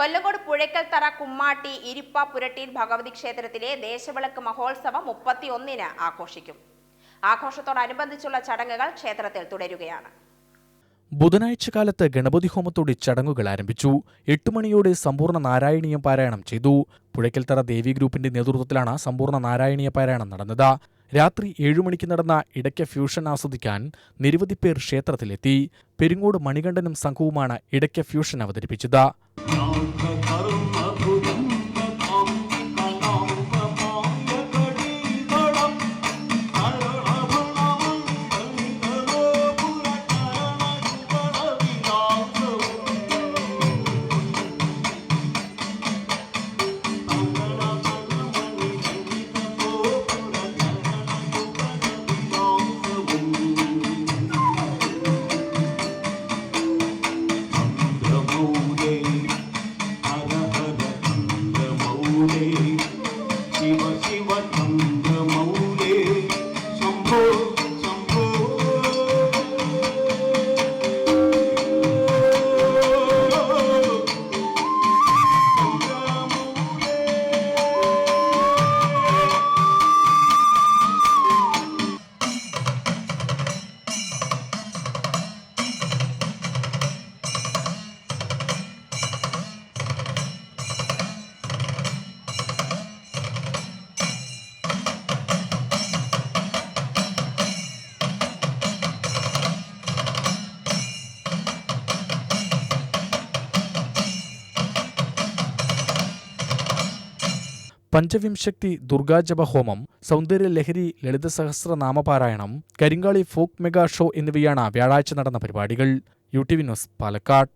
കൊല്ലങ്കോട് പുഴയ്ക്കൽത്തറ കുമ്മാട്ടി ഇരിപ്പ പുരട്ടീൻ ഭഗവതി ക്ഷേത്രത്തിലെ ദേശവിളക്ക് മഹോത്സവം മുപ്പത്തിയൊന്നിന് ആഘോഷിക്കും. ആഘോഷത്തോടനുബന്ധിച്ചുള്ള ചടങ്ങുകൾ ക്ഷേത്രത്തിൽ തുടരുകയാണ്. ബുധനാഴ്ച കാലത്ത് ഗണപതി ഹോമത്തോടെ ചടങ്ങുകൾ ആരംഭിച്ചു. എട്ട് മണിയോടെ സമ്പൂർണ നാരായണീയം പാരായണം ചെയ്തു. പുഴയ്ക്കൽത്തറ ദേവി ഗ്രൂപ്പിന്റെ നേതൃത്വത്തിലാണ് സമ്പൂർണ നാരായണീയ പാരായണം നടന്നത്. രാത്രി ഏഴു മണിക്ക് നടന്ന ഇടയ്ക്ക ഫ്യൂഷൻ ആസ്വദിക്കാൻ നിരവധി പേർ ക്ഷേത്രത്തിലെത്തി. പെരിങ്ങോട് മണികണ്ഠനും സംഘവുമാണ് ഇടയ്ക്ക ഫ്യൂഷൻ അവതരിപ്പിച്ചത്. অন্ধকার 喜欢喜欢。പഞ്ചവിംശക്തി ദുർഗാജപ ഹോമം സൗന്ദര്യ ലഹരി ലളിത സഹസ്ര നാമപാരായണം കരിങ്കാളി ഫോക്ക് മെഗാ ഷോ എന്നിവയാണ് വ്യാഴാഴ്ച നടന്ന പരിപാടികൾ. U T V news Palakkad.